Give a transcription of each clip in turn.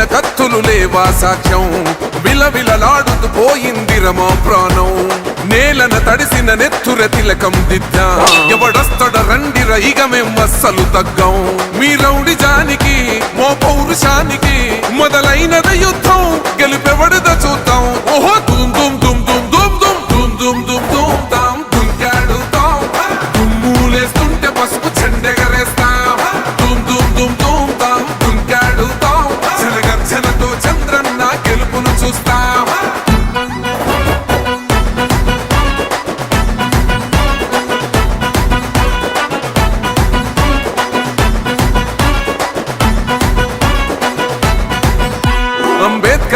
గొంతులు కత్తులు లేవా సాక్ష్యం? విలవిలలాడుతూ పోయింది రమా ప్రాణం. నేలన తడిసిన నెత్తుర తిలకం దిద్దా. ఎవడొస్తడ రండి రైగ మేం అస్సలు తగ్గం. మీ రౌడి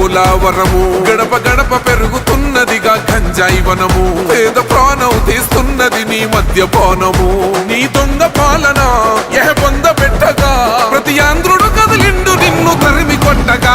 పోలావరము గడప గడప పెరుగుతున్నదిగా గంజాయి వనము. పేద ప్రాణం తీస్తున్నది నీ మధ్య పోనము నీ దొంగ పాలన ఎహ పొంద పెట్టగా ప్రతి ఆంధ్రుడు కదిలిండు నిన్ను తరిమి కొట్టగా.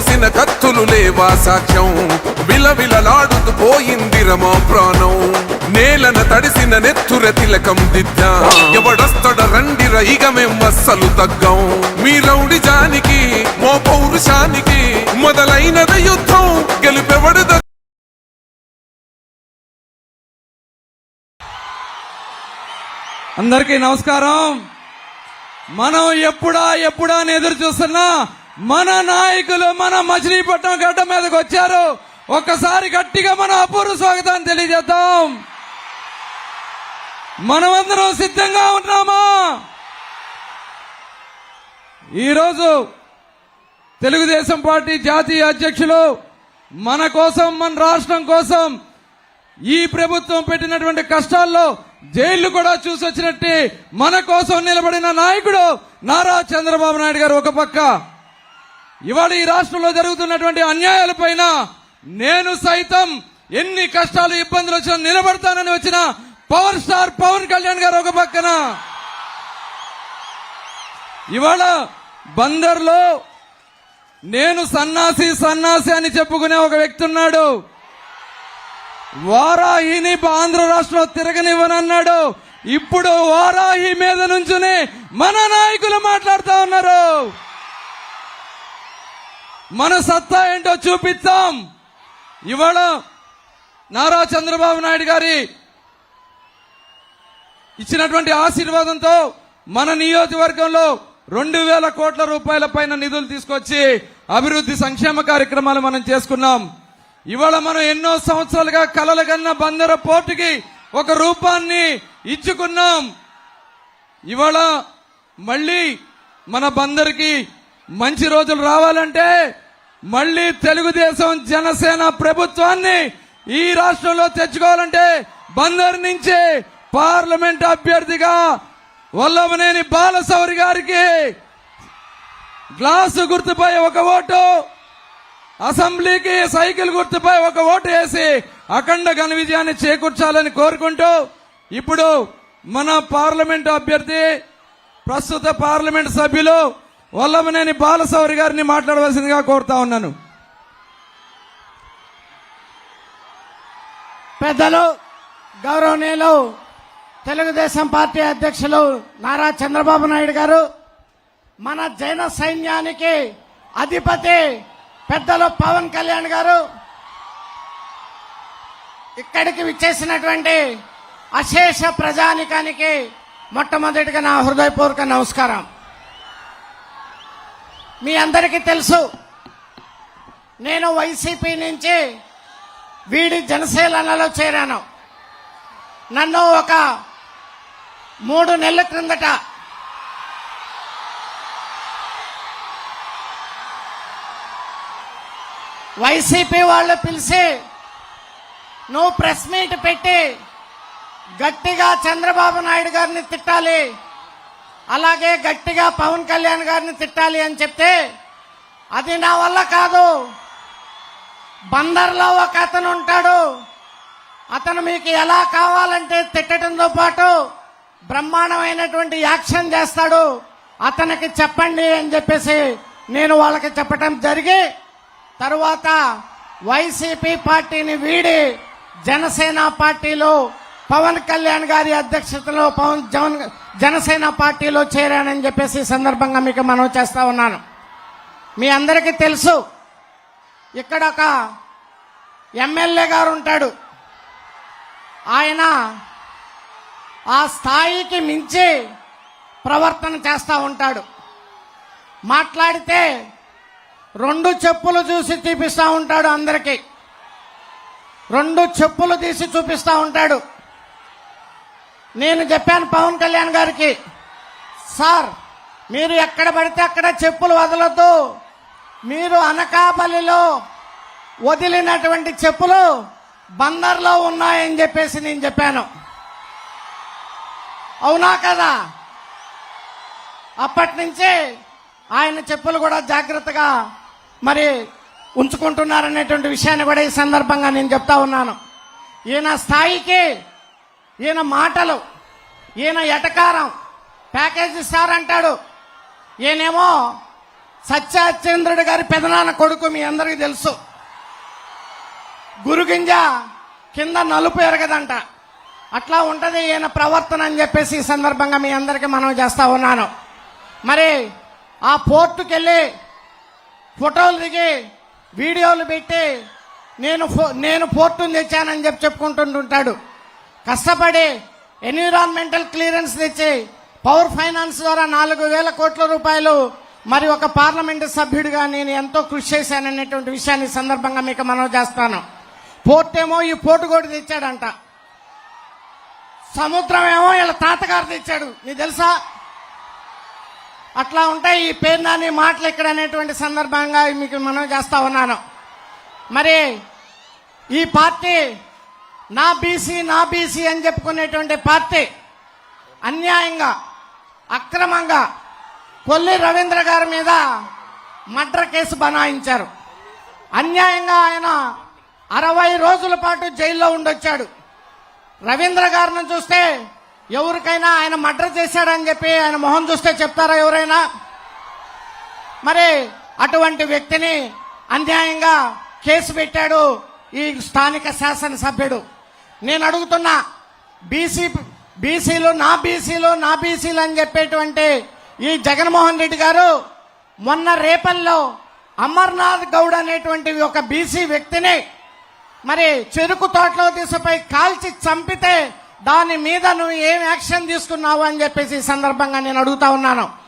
కోసిన కత్తులు లేవా సాక్ష్యం? విలవిలలాడుతూ పోయింది రమా ప్రాణం. నేలన తడిసిన నెత్తుర తిలకం దిద్దా. ఎవడొస్తడ రండి ఇక మేం అస్సలు తగ్గం. మీ రౌడి జానికి మో పౌరుషానికి మొదలైనద యుద్ధం. గెలుపెవడద అందరికీ నమస్కారం. మనం ఎప్పుడా ఎప్పుడా అని ఎదురు చూస్తున్నా మన నాయకులు మన మచిలీపట్నం గడ్డ మీదకి వచ్చారు. ఒక్కసారి గట్టిగా మన అపూర్వ స్వాగతాన్ని తెలియజేద్దాం. మనమందరం సిద్ధంగా ఉన్నామా? ఈరోజు తెలుగుదేశం పార్టీ జాతీయ అధ్యక్షులు మన కోసం మన రాష్ట్రం కోసం ఈ ప్రభుత్వం పెట్టినటువంటి కష్టాల్లో జైళ్ళు కూడా చూసి వచ్చినట్టు మన కోసం నిలబడిన నాయకుడు నారా చంద్రబాబు నాయుడు గారు ఒక పక్క. ఇవాళ ఈ రాష్ట్రంలో జరుగుతున్నటువంటి అన్యాయాలపైన నేను సైతం ఎన్ని కష్టాలు ఇబ్బందులు వచ్చినా నిలబడతానని వచ్చిన పవర్ స్టార్ పవన్ కళ్యాణ్ గారు ఒక పక్కన. ఇవాళ బందర్లో నేను సన్నాసి సన్నాసి అని చెప్పుకునే ఒక వ్యక్తి ఉన్నాడు. వారాహిని ఆంధ్ర రాష్ట్రంలో తిరగనివ్వనన్నాడు. ఇప్పుడు వారాహి మీద నుంచుని మన నాయకులు మాట్లాడుతా ఉన్నారు. మన సత్తా ఏంటో చూపిస్తాం ఇవాళ నారా చంద్రబాబు నాయుడు గారి ఇచ్చినటువంటి ఆశీర్వాదంతో మన నియోజకవర్గంలో రెండు వేల కోట్ల రూపాయల పైన నిధులు తీసుకొచ్చి అభివృద్ధి సంక్షేమ కార్యక్రమాలు మనం చేసుకున్నాం. ఇవాళ మనం ఎన్నో సంవత్సరాలుగా కలలు కన్న బందర పోర్టుకి ఒక రూపాన్ని ఇచ్చుకున్నాం. ఇవాళ మళ్ళీ మన బందరికి మంచి రోజులు రావాలంటే మళ్ళీ తెలుగుదేశం జనసేన ప్రభుత్వాన్ని ఈ రాష్ట్రంలో తెచ్చుకోవాలంటే బందర్ నుంచి పార్లమెంట్ అభ్యర్థిగా వల్లభనేని బాలసౌరి గారికి గ్లాసు గుర్తుపై ఒక ఓటు అసెంబ్లీకి సైకిల్ గుర్తుపై ఒక ఓటు వేసి అఖండ ఘన విజయాన్ని చేకూర్చాలని కోరుకుంటూ ఇప్పుడు మన పార్లమెంట్ అభ్యర్థి ప్రస్తుత పార్లమెంట్ సభ్యులు వల్లభనేని బాలసౌరి గారిని మాట్లాడవలసిందిగా కోరుతా ఉన్నాను. పెద్దలు గౌరవనీయులు తెలుగుదేశం పార్టీ అధ్యక్షులు నారా చంద్రబాబు నాయుడు గారు మన జైన సైన్యానికి అధిపతి పెద్దలు పవన్ కళ్యాణ్ గారు ఇక్కడికి విచ్చేసినటువంటి అశేష ప్రజానికానికి మొట్టమొదటిగా నా హృదయపూర్వక నమస్కారం. మీ అందరికీ తెలుసు. నేను వైసీపీ నుంచి వీడి జనసేనలో చేరాను. నన్ను ఒక మూడు నెలల క్రిందట వైసీపీ వాళ్ళు పిలిచి నువ్వు ప్రెస్ మీట్ పెట్టి గట్టిగా చంద్రబాబు నాయుడు గారిని తిట్టాలి. అలాగే గట్టిగా పవన్ కళ్యాణ్ గారిని తిట్టాలి అని చెప్తే అది నా వల్ల కాదు. బందర్లో ఒక అతను ఉంటాడు. అతను మీకు ఎలా కావాలంటే తిట్టడంతో పాటు బ్రహ్మాండమైనటువంటి యాక్షన్ చేస్తాడు. అతనికి చెప్పండి అని చెప్పేసి నేను వాళ్ళకి చెప్పటం జరిగి తరువాత వైసీపీ పార్టీని వీడి జనసేన పార్టీలో పవన్ కళ్యాణ్ గారి అధ్యక్షతలో పవన్ జవన్ జనసేన పార్టీలో చేరానని చెప్పేసి సందర్భంగా మీకు మనం చేస్తా ఉన్నాను. మీ అందరికీ తెలుసు ఇక్కడ ఒక ఎమ్మెల్యే గారు ఉంటాడు. ఆయన ఆ స్థాయికి మించి ప్రవర్తన చేస్తూ ఉంటాడు. మాట్లాడితే రెండు చెప్పులు చూసి చూపిస్తూ ఉంటాడు అందరికీ. రెండు చెప్పులు తీసి చూపిస్తూ ఉంటాడు. నేను చెప్పాను పవన్ కళ్యాణ్ గారికి. సార్ మీరు ఎక్కడ పడితే అక్కడ చెప్పులు వదలొద్దు. మీరు అనకాపల్లిలో వదిలినటువంటి చెప్పులు బందర్లో ఉన్నాయని చెప్పేసి నేను చెప్పాను. అవునా కదా? అప్పటి నుంచి ఆయన చెప్పులు కూడా జాగ్రత్తగా మరి ఉంచుకుంటున్నారనేటువంటి విషయాన్ని కూడా ఈ సందర్భంగా నేను చెప్తా ఉన్నాను. ఈయన స్థాయికి ఈయన మాటలు ఈయన ఎటకారం. ప్యాకేజ్ ఇస్తారంటాడు ఈయనేమో సత్యచంద్రుడు గారి పెదనాన్న కొడుకు మీ అందరికీ తెలుసు. గురుగింజ కింద నలుపు ఎరగదంట. అట్లా ఉంటది ఈయన ప్రవర్తన అని చెప్పేసి ఈ సందర్భంగా మీ అందరికీ మనం చేస్తా ఉన్నాను. మరి ఆ పోర్టుకి వెళ్ళి ఫోటోలు దిగి వీడియోలు పెట్టి నేను ఫో- నేను పోర్టును తెచ్చానని చెప్పి చెప్పుకుంటుంటుంటాడు. కష్టపడి ఎన్విరాన్మెంటల్ క్లియరెన్స్ తెచ్చి పవర్ ఫైనాన్స్ ద్వారా నాలుగు వేల కోట్ల రూపాయలు మరి ఒక పార్లమెంటు సభ్యుడిగా నేను ఎంతో కృషి చేశాననేటువంటి విషయాన్ని సందర్భంగా మీకు మనవి చేస్తాను. పోర్ట్ ఏమో ఈ పోర్టు కూడా తెచ్చాడంట. సముద్రం ఏమో ఇలా తాతగారు తెచ్చాడు. నీ తెలుసా? అట్లా ఉంటాయి ఈ పేరు నాని మాటలు ఇక్కడ అనేటువంటి సందర్భంగా మీకు మనం చేస్తా ఉన్నాను. మరి ఈ పార్టీ నా బీసీ నా బీసీ అని చెప్పుకునేటువంటి పార్టీ అన్యాయంగా అక్రమంగా కొల్లి రవీంద్ర గారి మీద మర్డర్ కేసు బనాయించారు. అన్యాయంగా ఆయన అరవై రోజుల పాటు జైల్లో ఉండొచ్చాడు. రవీంద్ర గారిని చూస్తే ఎవరికైనా ఆయన మర్డర్ చేశాడని చెప్పి ఆయన మొహం చూస్తే చెప్తారా ఎవరైనా? మరి అటువంటి వ్యక్తిని అన్యాయంగా కేసు పెట్టాడు ఈ స్థానిక శాసనసభ్యుడు. నేను అడుగుతున్నా బీసీ బీసీలు నా బీసీలు నా బీసీలు అని చెప్పేటువంటి ఈ జగన్మోహన్ రెడ్డి గారు మొన్న రేపల్లో అమర్నాథ్ గౌడ్ అనేటువంటి ఒక బీసీ వ్యక్తిని మరి చెరుకు తోటలో తీసుపై కాల్చి చంపితే దాని మీద నువ్వు ఏం యాక్షన్ తీసుకున్నావు అని చెప్పేసి ఈ సందర్భంగా నేను అడుగుతా ఉన్నాను.